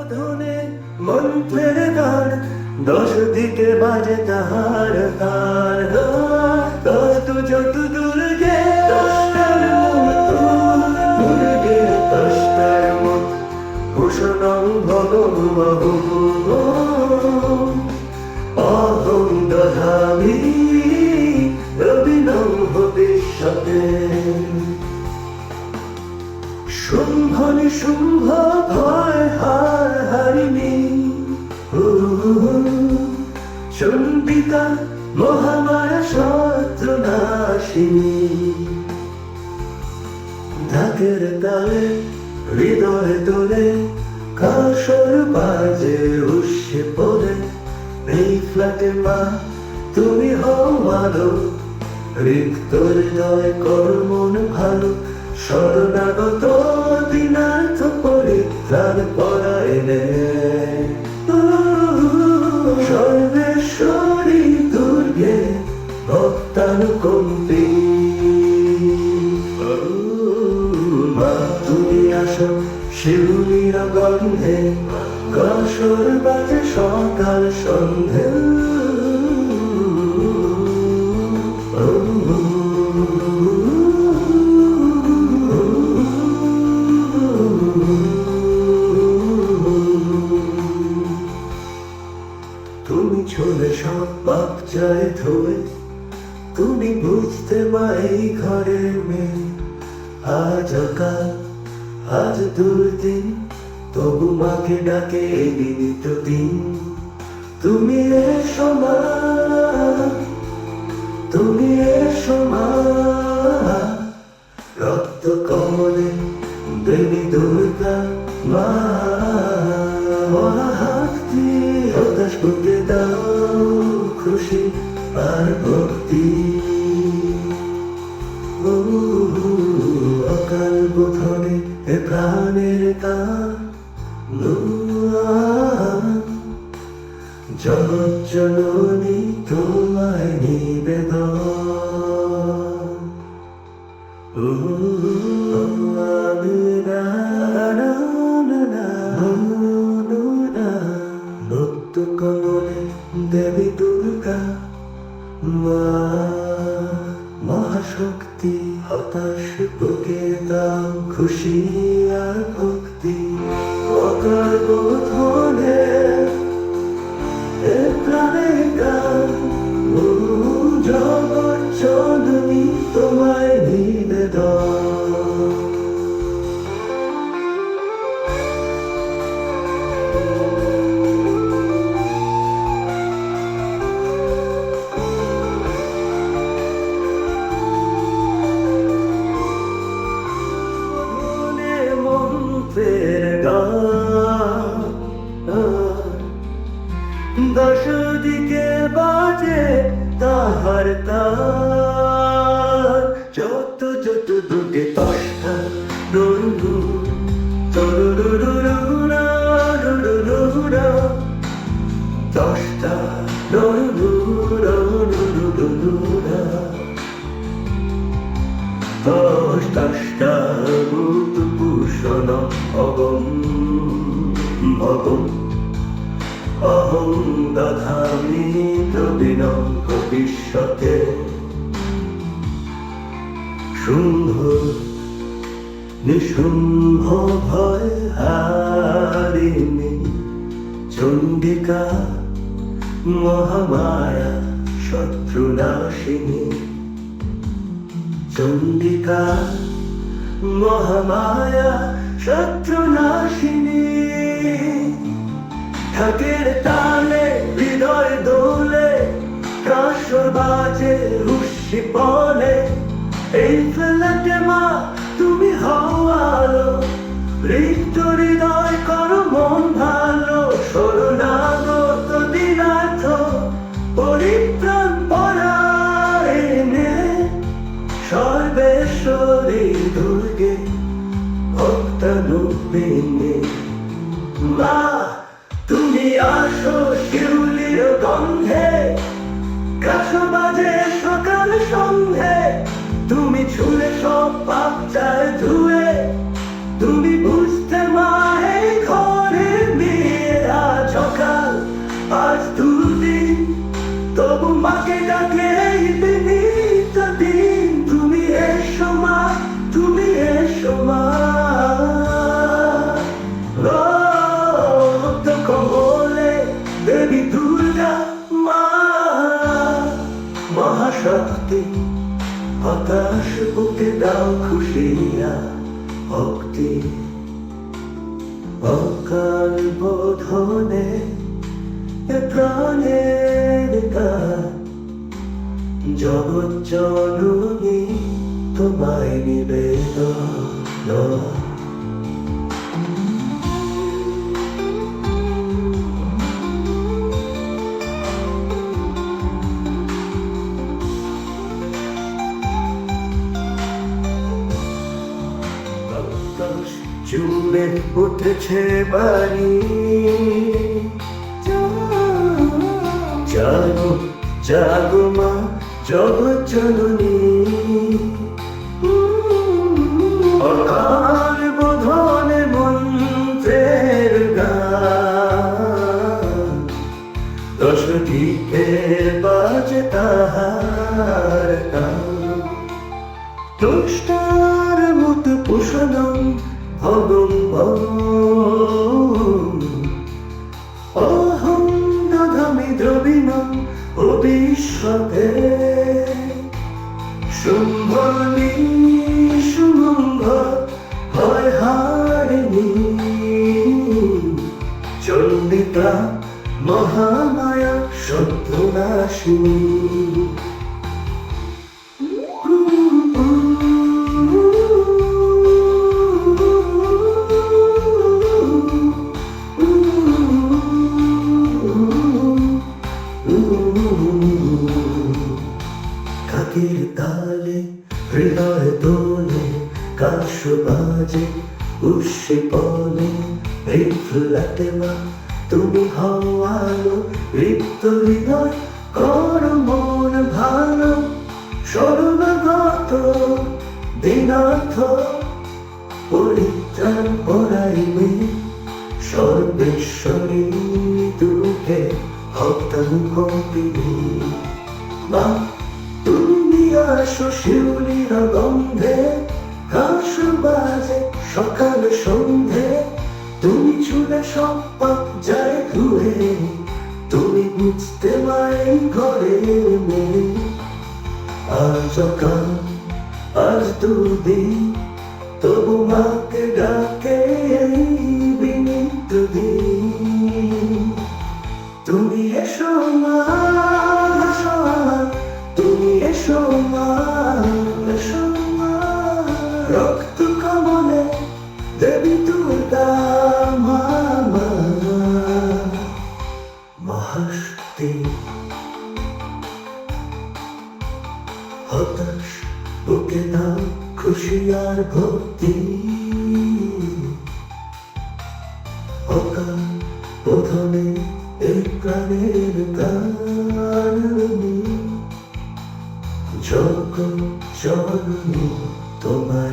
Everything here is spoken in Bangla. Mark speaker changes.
Speaker 1: বোধনে মন্ত্রের গান দশ দিকে বাজে তাহার তার কত যত দুর্গে দশটার মতো। শুম্ভ নিশুম্ভ ভয় হার হারিণী। হু, চণ্ডিকা মহামায়া শত্রু নাশিনী। ঢাকের তালে হৃদয় তোলে কাশর বাজে উষ্যে পড়ে। এই ফ্ল্যাটে মা তুমি হও আলো রিক্ত হৃদয় কর মন ভালো শরণাগত দিনার্থ পরিত্রাণ পরায়ণে সর্বেশ্বরী দুর্গে ভক্তানুকম্পী মা তুমি আসো শিউলির গন্ধে কাশর বাজে সকাল সন্ধে মা এই ঘরের মেয়ে। আজ অকাল, আজ দুর্দিন, তবু মাকে ডাকে দিনিত দিন তুমি এসো মা, তুমি এসো মা। রক্ত কমলে দেবী জননী তোমায় নিবেদন। নৃত্য কমলে দেবী দুর্গা মা মহাশক্তি হতাশ বুকে দাও খুশি তাহার তার যত যত দুটি দশটা ডুরু দশটা ডুরুরুরুরুরুরুরা। দশটা ভূত ভূষণ অগম ভগম অহং দধামি প্রবীণ ভবিষ্যতে শুম্ভ নিশুম্ভ ভয় চণ্ডিকা মহামায়া শত্রুনাশিনী চণ্ডিকা মহামায়া শত্রুনাশিনী ঢাকের তালে, হৃদয় দোলে, কাশর বাজে হুশি বলে এই ফেলাতে মা, তুমি হও আলো, রিক্ত হৃদয় করো মন ভালো। আসো শিউলির গন্ধে কাশো বাজে সকাল সন্ধে। তুমি ছুলে সব পাপ চায় ধুয়ে, তুমি বুঝতে মাহে ঘরে মেয়েরা সকাল, আজ দুদিন তবু মাকে ডাকে ভক্তি হতাশ বুকে দাও খুশিয়া ভক্তি। অকাল বোধনে এ প্রাণের জগৎ জননী তোমায় নিবেদন। চুলে উঠেছে বাড়ি। জাগো জাগো মা জগৎ জননী। অকাল বোধনে মন্ত্রের গান। দশ দিকের বাজে তাহার গান। দুষ্টার অহং দধামি দ্রবিণম অবিশ্বতে শুম্ভনি শুম্ভ হয় হারিণী। চন্ডিতা মহামায়া শত্রুনাশিনী। রিফ্লাটে মা তুমি হওয়ালো রিক্ত হৃদয়, কর মন ভালো। সর্বগত দিনার্থ পরিত্রাণ পরাইবে সর্বেশ্বরী দুঃখে ভক্তান কপিনী মা, তুমি আসো শিউলির গন্ধে ঘাস বাজে সকাল সন্ধে। তুমি চুলে সব পাপ যায় ধুয়ে তুমি বুঝতে মাই ঘরে মেয়ে আজ অকাল আজ দুদিন তবু মাকে ডাকে তুমি এসো মা, তুমি এসো মা এসো মা রক্ত দাও খুশি ভক্তি। অকাল প্রথমে এই প্রাণের গান জগ জননী তোমায়